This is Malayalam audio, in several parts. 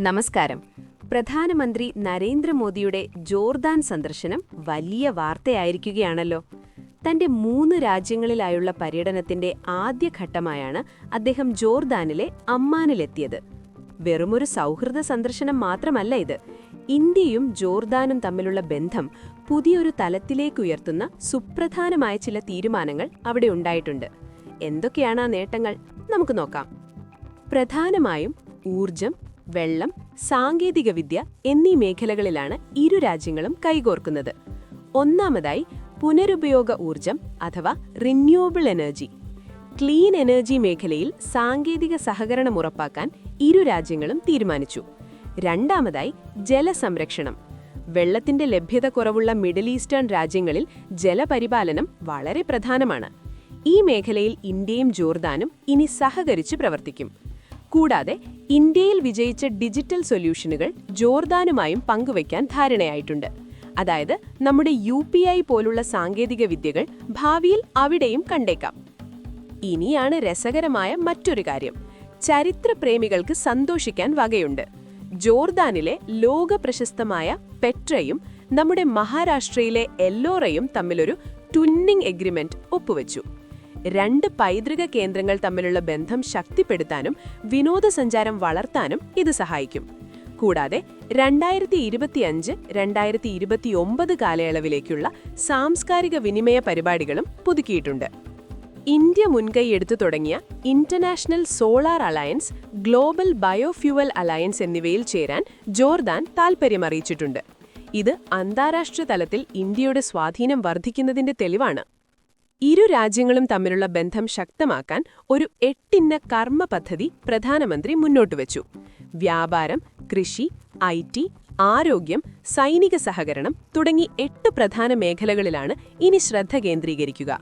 നമസ്കാരം. പ്രധാനമന്ത്രി നരേന്ദ്രമോദിയുടെ ജോർദാൻ സന്ദർശനം വലിയ വാർത്തയായിരിക്കുകയാണല്ലോ. തന്റെ മൂന്ന് രാജ്യങ്ങളിലായുള്ള പര്യടനത്തിന്റെ ആദ്യഘട്ടമായാണ് അദ്ദേഹം ജോർദാനിലെ അമ്മാനിലെത്തിയത്. വെറുമൊരു സൗഹൃദ സന്ദർശനം മാത്രമല്ല ഇത്. ഇന്ത്യയും ജോർദാനും തമ്മിലുള്ള ബന്ധം പുതിയൊരു തലത്തിലേക്കുയർത്തുന്ന സുപ്രധാനമായ ചില തീരുമാനങ്ങൾ അവിടെ ഉണ്ടായിട്ടുണ്ട്. എന്തൊക്കെയാണ് ആ നേട്ടങ്ങൾ? നമുക്ക് നോക്കാം. പ്രധാനമായും ഊർജം വെള്ളം സാങ്കേതികവിദ്യ എന്നീ മേഖലകളിലാണ് ഇരു രാജ്യങ്ങളും കൈകോർക്കുന്നത്. ഒന്നാമതായി പുനരുപയോഗ ഊർജം അഥവാ റിന്യൂവബിൾ എനർജി ക്ലീൻ എനർജി മേഖലയിൽ സാങ്കേതിക സഹകരണം ഉറപ്പാക്കാൻ ഇരു രാജ്യങ്ങളും തീരുമാനിച്ചു. രണ്ടാമതായി ജലസംരക്ഷണം. വെള്ളത്തിന്റെ ലഭ്യത കുറവുള്ള മിഡിൽ ഈസ്റ്റേൺ രാജ്യങ്ങളിൽ ജലപരിപാലനം വളരെ പ്രധാനമാണ്. ഈ മേഖലയിൽ ഇന്ത്യയും ജോർദാനും ഇനി സഹകരിച്ച് പ്രവർത്തിക്കും. കൂടാതെ ഇന്ത്യയിൽ വിജയിച്ച ഡിജിറ്റൽ സൊല്യൂഷനുകൾ ജോർദാനുമായും പങ്കുവയ്ക്കാൻ ധാരണയായിട്ടുണ്ട്. അതായത് നമ്മുടെ യു പി ഐ പോലുള്ള സാങ്കേതിക വിദ്യകൾ ഭാവിയിൽ അവിടെയും കണ്ടേക്കാം. ഇനിയാണ് രസകരമായ മറ്റൊരു കാര്യം. ചരിത്രപ്രേമികൾക്ക് സന്തോഷിക്കാൻ വകയുണ്ട്. ജോർദാനിലെ ലോക പ്രശസ്തമായ പെട്രയും നമ്മുടെ മഹാരാഷ്ട്രയിലെ എല്ലോറയും തമ്മിലൊരു ട്വിന്നിംഗ് എഗ്രിമെന്റ് ഒപ്പുവെച്ചു. രണ്ട് പൈതൃക കേന്ദ്രങ്ങൾ തമ്മിലുള്ള ബന്ധം ശക്തിപ്പെടുത്താനും വിനോദസഞ്ചാരം വളർത്താനും ഇത് സഹായിക്കും. കൂടാതെ രണ്ടായിരത്തി ഇരുപത്തിയഞ്ച് രണ്ടായിരത്തി ഇരുപത്തിയൊമ്പത് കാലയളവിലേക്കുള്ള സാംസ്കാരിക വിനിമയ പരിപാടികളും പുതുക്കിയിട്ടുണ്ട്. ഇന്ത്യ മുൻകൈയെടുത്തു തുടങ്ങിയ international solar alliance global biofuel alliance എന്നിവയിൽ ചേരാൻ ജോർദാൻ താൽപ്പര്യമറിയിച്ചിട്ടുണ്ട് ഇത് അന്താരാഷ്ട്ര തലത്തിൽ ഇന്ത്യയുടെ സ്വാധീനം വർദ്ധിക്കുന്നതിന്റെ തെളിവാണ്. ഇരു രാജ്യങ്ങളും തമ്മിലുള്ള ബന്ധം ശക്തമാക്കാൻ ഒരു എട്ടിന്ന കർമ്മ പദ്ധതി പ്രധാനമന്ത്രി മുന്നോട്ട് മുന്നോട്ടുവച്ചു വ്യാപാരം കൃഷി ഐ ടി ആരോഗ്യം സൈനിക സഹകരണം തുടങ്ങി എട്ട് പ്രധാന മേഖലകളിലാണ് ഇനി ശ്രദ്ധ കേന്ദ്രീകരിക്കുക.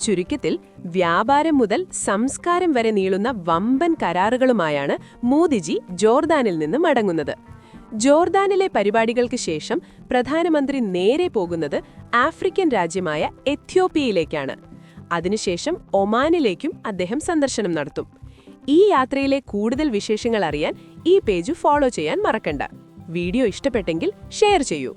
ചുരുക്കത്തിൽ വ്യാപാരം മുതൽ സംസ്കാരം വരെ നീളുന്ന വമ്പൻ കരാറുകളുമായാണ് മോദിജി ജോർദാനിൽ നിന്ന് മടങ്ങുന്നത്. ജോർദാനിലെ പരിപാടികൾക്ക് ശേഷം പ്രധാനമന്ത്രി നേരെ പോകുന്നത് ആഫ്രിക്കൻ രാജ്യമായ എത്യോപ്യയിലേക്കാണ്. അതിനുശേഷം ഒമാനിലേക്കും അദ്ദേഹം സന്ദർശനം നടത്തും. ഈ യാത്രയിലെ കൂടുതൽ വിശേഷങ്ങൾ അറിയാൻ ഈ പേജ് ഫോളോ ചെയ്യാൻ മറക്കണ്ട. വീഡിയോ ഇഷ്ടപ്പെട്ടെങ്കിൽ ഷെയർ ചെയ്യൂ.